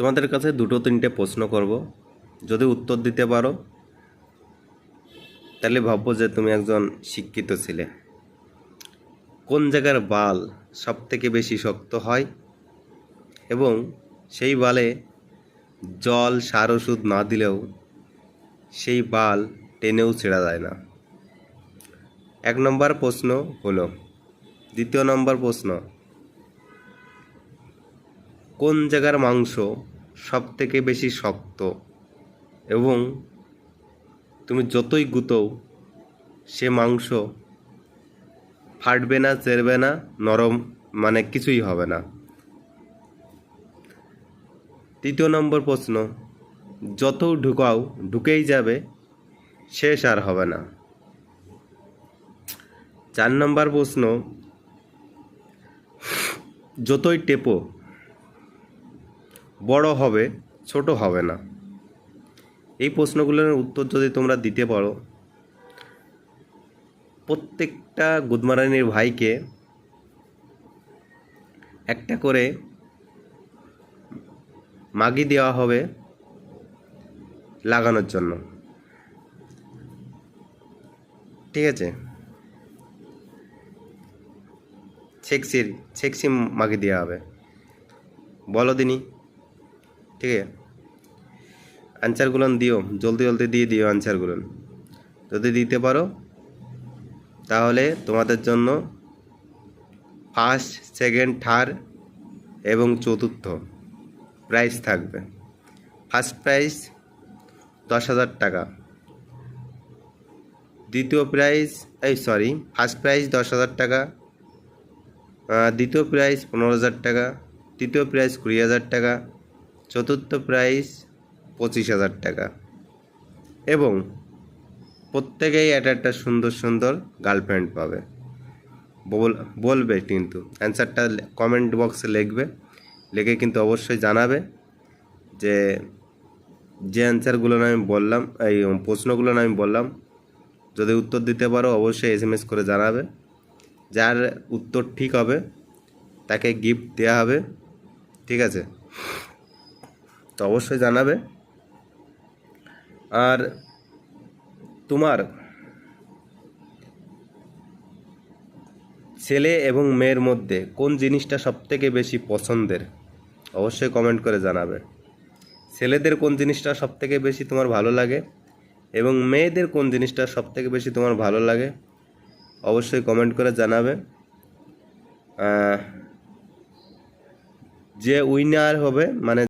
তোমাদের কাছে দুটো তিনটে প্রশ্ন করব। যদি উত্তর দিতে পারো, তাহলে ভাববো যে তুমি একজন শিক্ষিত ছিলে। কোন জায়গার বাল সব থেকে বেশি শক্ত হয়? এবং সেই বালে জল, সার, ওষুধ না দিলেও সেই বাল টেনেও ছেঁড়া যায় না। এক নম্বর প্রশ্ন হলো, দ্বিতীয় নম্বর প্রশ্ন কোন জায়গার মাংস সব থেকে বেশি শক্ত? এবং তুমি যতই গুতো, সে মাংস ফাটবে না, চেরবে না, নরম মানে কিছুই হবে না। তৃতীয় নম্বর প্রশ্ন, যত ঢুকাও, ঢুকেই যাবে, শেষ আর হবে না। চার নম্বর প্রশ্ন, যতই টেপো বড় হবে, ছোট হবে না। এই প্রশ্নগুলোর উত্তর যদি তোমরা দিতে পারো, প্রত্যেকটা গুদমারানির ভাইকে একটা করে মাগি দেওয়া হবে লাগানোর জন্য। ঠিক আছে? সেক্সির সেক্সি মাগি দেওয়া হবে। বলো দিনি। ঠিক আছে? আনসারগুলো দিও, জলদি জলদি দিয়ে দিও আনসারগুলো যদি দিতে পারো, তাহলে তোমাদের জন্য ফার্স্ট সেকেন্ড থার্ড এবং চতুর্থ প্রাইজ থাকবে। ফার্স্ট প্রাইজ দশ হাজার টাকা। দ্বিতীয় প্রাইজ এই সরি ফার্স্ট প্রাইজ দশ হাজার টাকা দ্বিতীয় প্রাইজ পনেরো হাজার টাকা, তৃতীয় প্রাইজ কুড়ি হাজার টাকা চতুর্থ প্রাইজ পঁচিশ হাজার টাকা। এবং প্রত্যেকেই একটা একটা সুন্দর সুন্দর গার্লফ্রেন্ড পাবে। বল, বলবে কিন্তু, অ্যান্সারটা কমেন্ট বক্সে লিখবে। লিখে কিন্তু অবশ্যই জানাবে যে যে অ্যান্সারগুলো আমি বললাম, এই প্রশ্নগুলো আমি বললাম, যদি উত্তর দিতে পারো অবশ্যই এস এম এস করে জানাবে। যার উত্তর ঠিক হবে, তাকে গিফট দেওয়া হবে। ঠিক আছে? তো অবশ্যই জানাবে। আর তোমার ছেলে এবং মেয়ের মধ্যে কোন জিনিসটা সবথেকে বেশি পছন্দের? অবশ্যই কমেন্ট করে জানাবে। ছেলেদের কোন জিনিসটা সবথেকে বেশি তোমার ভালো লাগে? এবং মেয়েদের কোন জিনিসটা সবথেকে বেশি তোমার ভালো লাগে? অবশ্যই কমেন্ট করে জানাবে। যে উইনার হবে মানে